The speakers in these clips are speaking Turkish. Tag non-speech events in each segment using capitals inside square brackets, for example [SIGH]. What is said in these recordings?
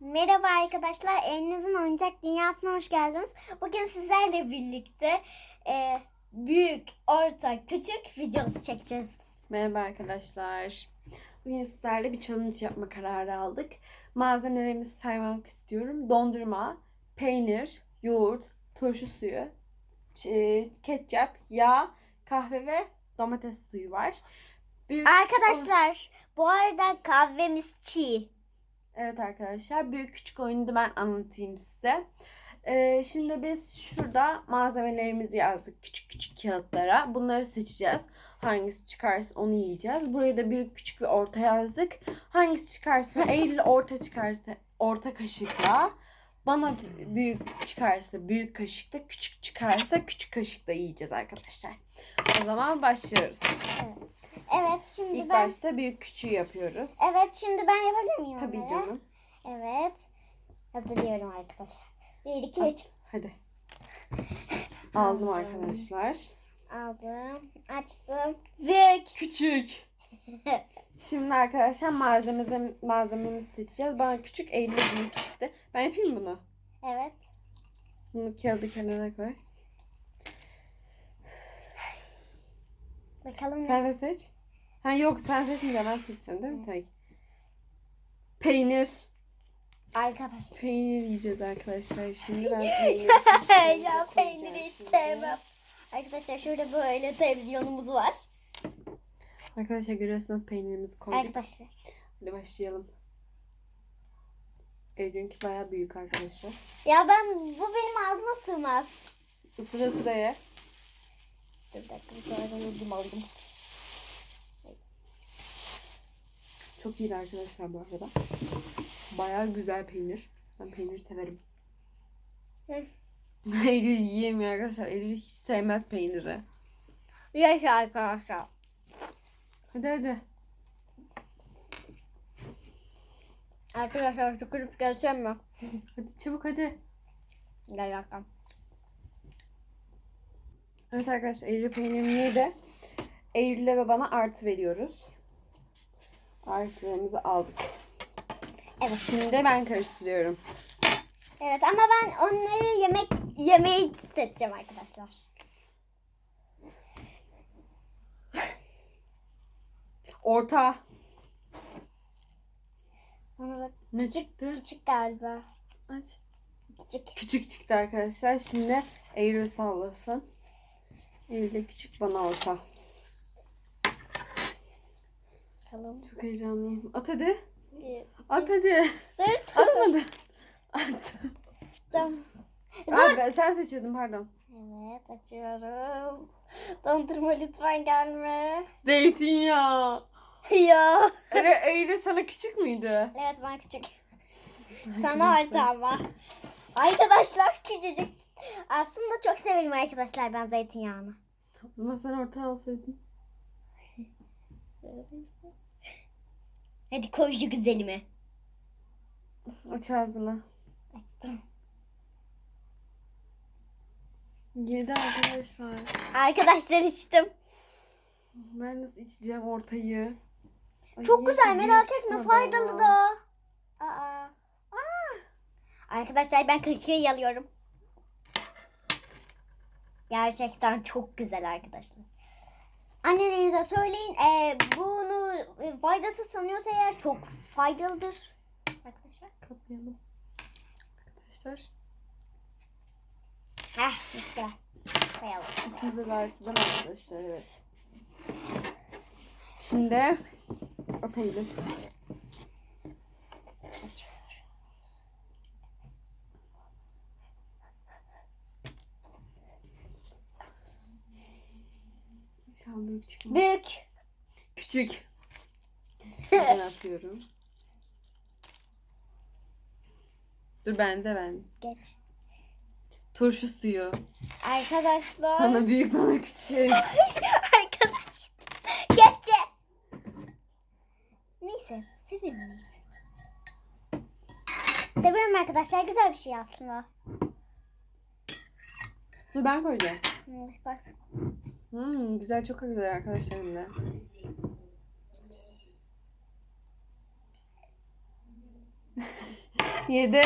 Merhaba arkadaşlar, elinizin oyuncak dünyasına hoş geldiniz. Bugün sizlerle birlikte e, büyük, orta, küçük videosu çekeceğiz. Merhaba arkadaşlar. Bugün sizlerle bir challenge yapma kararı aldık. Malzemelerimizi saymak istiyorum. Dondurma, peynir, yoğurt, turşu suyu, ketçap, yağ, kahve ve domates suyu var. Büyük, Arkadaşlar, bu arada kahvemiz çiğ. Evet arkadaşlar büyük küçük oyunu ben anlatayım size. Ee, şimdi biz şurada malzemelerimizi yazdık küçük küçük kağıtlara. Bunları seçeceğiz. Hangisi çıkarsa onu yiyeceğiz. Buraya da büyük küçük ve orta yazdık. Hangisi çıkarsa Eylül orta çıkarsa orta kaşıkla. Bana büyük çıkarsa büyük kaşıkla, küçük çıkarsa küçük kaşıkla yiyeceğiz arkadaşlar. O zaman başlıyoruz. Evet. Evet, şimdi İlk ben başta büyük küçüğü yapıyoruz. Evet, şimdi ben yapabilir miyim Tabii onları? canım. Evet. Hazırlıyorum arkadaşlar. 1 2 3 Hadi. [LAUGHS] Aldım arkadaşlar. aldım, açtım. Büyük. Küçük. [LAUGHS] Şimdi arkadaşlar malzememizi, malzememizi seçeceğiz. Bana küçük, Eylül'e büyük çıktı. Ben yapayım mı bunu. Evet. Bunu kağıdı kenara koy. Bakalım ne? Sen de seç. Ha yok sen seçmeyeceksin ben seçeceğim değil mi? Tabii. Peynir. Arkadaşlar. Peynir yiyeceğiz arkadaşlar. Şimdi ben [LAUGHS] fişlerimize ya koyacağım peyniri hiç şimdi. sevmem. Arkadaşlar şurada böyle televizyonumuz var. Arkadaşlar görüyorsunuz peynirimizi koyduk. Arkadaşlar. Hadi başlayalım. Eylül'ünki bayağı büyük arkadaşlar. Ya ben bu benim ağzıma sığmaz. Sıra sıraya. Dur bir dakika bir yudum aldım. Çok iyi arkadaşlar bu arada. Bayağı güzel peynir. Ben peynir severim. [LAUGHS] Eylül yiyemiyor arkadaşlar. Eylül hiç sevmez peyniri. Yaşa arkadaşlar. Hadi hadi. Arkadaşlar tükürüp gelsem mi? [LAUGHS] Hadi çabuk hadi. Gel bakalım. Evet arkadaşlar Eylül peynirini yedi. Eylül'e ve bana artı veriyoruz. Artılarımızı aldık. Evet. Şimdi ben karıştırıyorum. Evet ama ben onları yemek yemeyi seçeceğim arkadaşlar. Orta. Bana bak Ne çıktı? küçük galiba. Aç. Küçük. Küçük çıktı arkadaşlar. Şimdi Eylül sallasın. Eylül'e küçük bana orta. Bakalım. Çok heyecanlıyım. At hadi. Bir, At hadi. Dur. Atmadı. At. Tamam. Aa, ben, sen seçiyordun pardon. Evet açıyorum. Dondurma lütfen gelme. Zeytinyağı. ya. Evet Eylül sana küçük müydü? Evet bana küçük. Sana orta ama. Arkadaşlar küçücük. Aslında çok severim arkadaşlar ben zeytinyağını. O zaman sen orta alsaydın. Hadi koy şu güzelimi. Aç ağzını. Açtım. Yedi arkadaşlar. Arkadaşlar içtim. Ben nasıl içeceğim ortayı? Ay, Çok güzel merak etme faydalı da. Aa. Arkadaşlar ben kaşığı yalıyorum. Gerçekten çok güzel arkadaşlar. Annelerinize söyleyin. Ee, bunu e, faydası sanıyorsa eğer çok faydalıdır. Arkadaşlar. Kapayalım. Arkadaşlar. Heh işte. Koyalım. İkimize de artıdan arkadaşlar evet. Şimdi atayım. İnşallah büyük çıkmaz. Büyük. Küçük. [LAUGHS] Ben atıyorum. Dur ben de ben. Geç. Turşu suyu. Arkadaşlar. Sana büyük bana küçük. [LAUGHS] Arkadaş. Kepçe. Neyse. Severim. Severim arkadaşlar. Güzel bir şey aslında. Dur ben koyacağım. Hmm, Bak. Hmm, güzel çok güzel arkadaşlarım da. [LAUGHS] Yedi.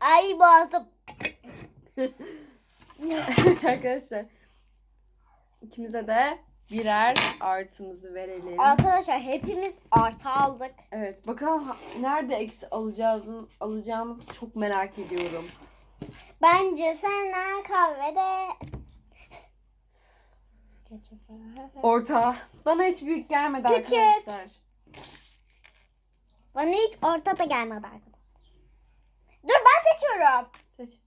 Ay boğazım. evet arkadaşlar. İkimize de birer artımızı verelim. Arkadaşlar hepimiz artı aldık. Evet bakalım ha- nerede eksi alacağız, alacağımızı çok merak ediyorum. Bence senden kahvede. Orta. Bana hiç büyük gelmedi Küçük. arkadaşlar. Bana hiç ortada gelmedi arkadaşlar. Dur ben seçiyorum. Seç.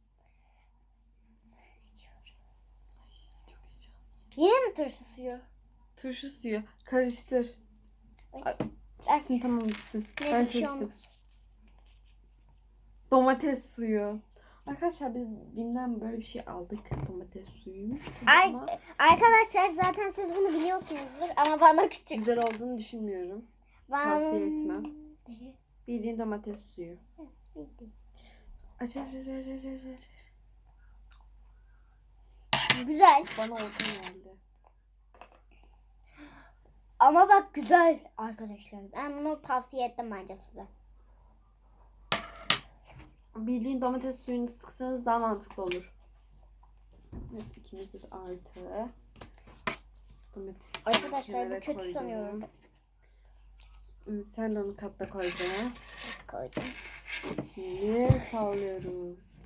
Yine mi turşu suyu? Turşu suyu. Karıştır. Ay. Ay, tamam bitsin. Ben olmaz. Domates suyu. Arkadaşlar biz Bim'den böyle bir şey aldık. Domates suyuymuş. Ay, Ama arkadaşlar zaten siz bunu biliyorsunuzdur ama bana küçük. güzel olduğunu düşünmüyorum. Ben... Tavsiye etmem. Bildiğin domates suyu. Evet, Aç aç aç aç aç aç aç. Güzel Bana orta geldi. ama bak güzel arkadaşlar. Ben bunu tavsiye ettim bence size. Bildiğin domates suyunu sıksanız daha mantıklı olur. Evet ikimiz de artı. Domates Arkadaşlar kenara bu kötü koydum. sanıyorum. Evet, Sen de onu katla koy be. Evet, koydum. Şimdi sallıyoruz.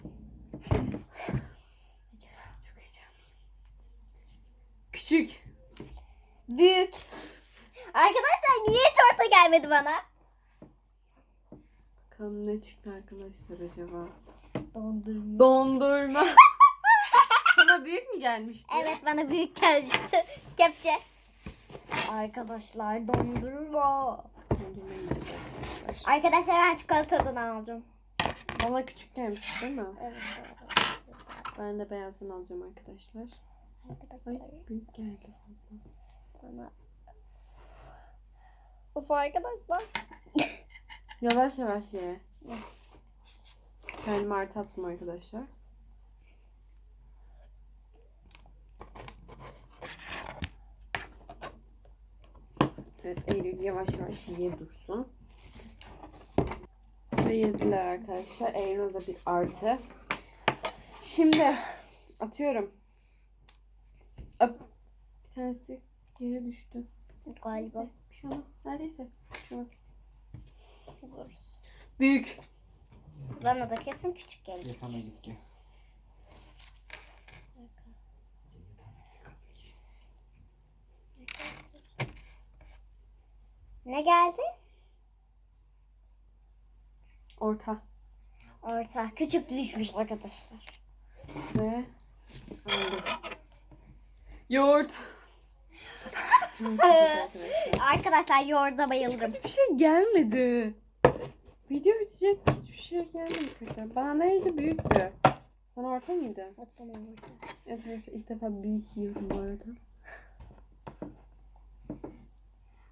Çok heyecanlıyım. Küçük. Büyük. Arkadaşlar niye hiç orta gelmedi bana? Bakalım ne çıktı arkadaşlar acaba? Dondurma. Dondurma. [LAUGHS] Sana büyük mü gelmişti? Evet bana büyük gelmişti. Kepçe. Arkadaşlar dondurma. Dondurma yiyeceğiz arkadaşlar. Arkadaşlar ben çikolatadan alacağım. Bana küçük gelmiş değil mi? Evet. Ben de beyazdan alacağım arkadaşlar. Ay Arkadaşlar büyük geldi fazla. bana. Of arkadaşlar. [LAUGHS] Yavaş yavaş ye. Kendime artı attım arkadaşlar. Evet Eylül yavaş yavaş yiye dursun. Ve yediler arkadaşlar. Eylül'e bir artı. Şimdi atıyorum. Hop. Bir tanesi yere düştü. Galiba. Bir şey olmaz. Neredeyse. Bir şey olmaz. Büyük. Bana da kesin küçük gelecek. Git gel. Ne geldi? Orta. Orta. Küçük düşmüş arkadaşlar. Ve aldım. Yoğurt. [LAUGHS] Arkadaşlar yoğurda bayıldım. Hiçbir şey gelmedi. Video bitecek. Hiçbir şey gelmedi tekrar. Bana neydi büyüktü. Sana orta mıydı? Evet, bana yoğurda. Evet arkadaşlar ilk defa büyük yiyorum bu arada.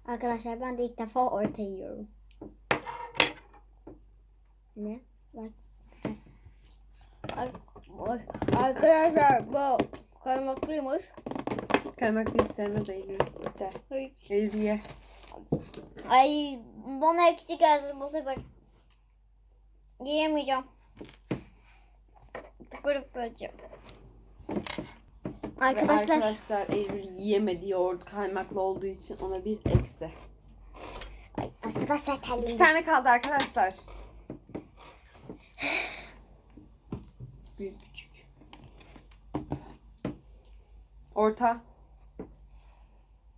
Arkadaşlar ben de ilk defa orta yiyorum. Ne? Bak. Ar- Ar- Arkadaşlar bu kaymaklıymış. Kaymaklı hiç sevmez Eylül. De. Eylül ye. Ay bana eksik gelsin bu sefer. Yiyemeyeceğim. Tıkırık böleceğim. Ve Arkadaşlar. arkadaşlar Eylül yiyemedi yoğurt kaymaklı olduğu için ona bir eksi. Ay, arkadaşlar İki terledim. tane kaldı arkadaşlar. Büyük küçük. Orta.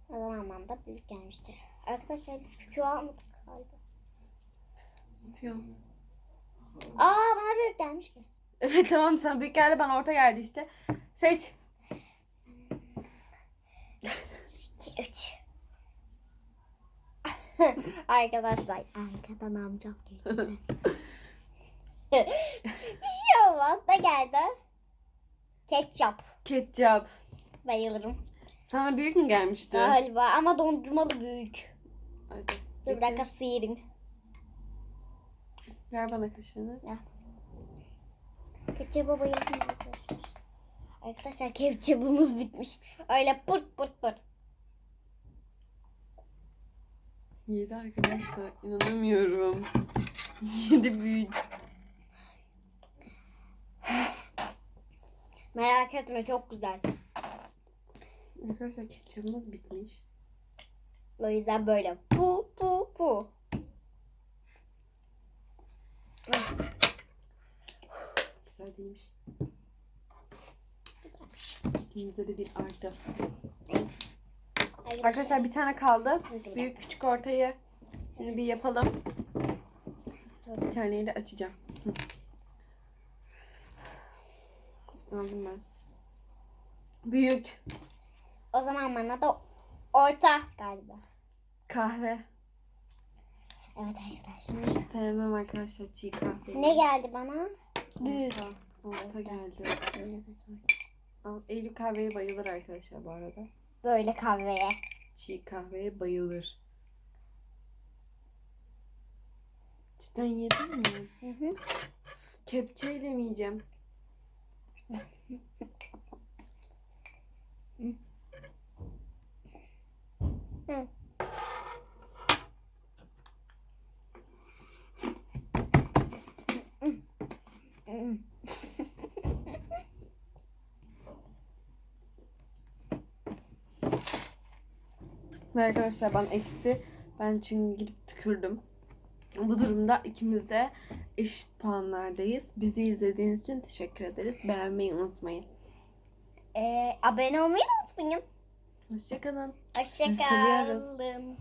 O zaman da büyük gelmiştir. Arkadaşlar biz küçüğü almadık galiba. Atıyorum. Aa bana büyük gelmiş ki. Evet tamam sana büyük geldi bana orta geldi işte. Seç. 2, 3. [LAUGHS] Arkadaşlar arkadan amcam geçti. [LAUGHS] bir şey olmaz. Ne geldi? Ketçap. Ketçap. Bayılırım. Sana büyük mü gelmişti? Galiba ama dondurmalı büyük. Hadi. Dur bir dakika sıyırayım. Ver bana kaşığını. Ya. Ketçabı bayıldım arkadaşlar. Arkadaşlar ketçabımız bitmiş. Öyle pırt pırt pırt. Yedi arkadaşlar. inanamıyorum. [LAUGHS] Yedi büyük. Merak etme çok güzel. Arkadaşlar ketçabımız bitmiş. O yüzden böyle pu pu pu. Güzel değilmiş. İkimize de bir artı. Arkadaşlar bir tane kaldı. Büyük küçük ortayı şimdi bir yapalım. Bir taneyi de açacağım. Aldım ben. Büyük O zaman bana da orta galiba. kahve. Evet arkadaşlar. Sevmem arkadaşlar çiğ kahve. Ne geldi bana? Büyük. Orta, geldi. Al, Eylül kahveye bayılır arkadaşlar bu arada. Böyle kahveye. Çiğ kahveye bayılır. Cidden yedin mi? Hı hı. Kepçeyle mi yiyeceğim? Hı. Ve arkadaşlar ben eksi. Ben çünkü gidip tükürdüm. Bu durumda ikimiz de eşit puanlardayız. Bizi izlediğiniz için teşekkür ederiz. Beğenmeyi unutmayın. Ee, abone olmayı unutmayın. Hoşçakalın. Hoşçakalın. seviyoruz.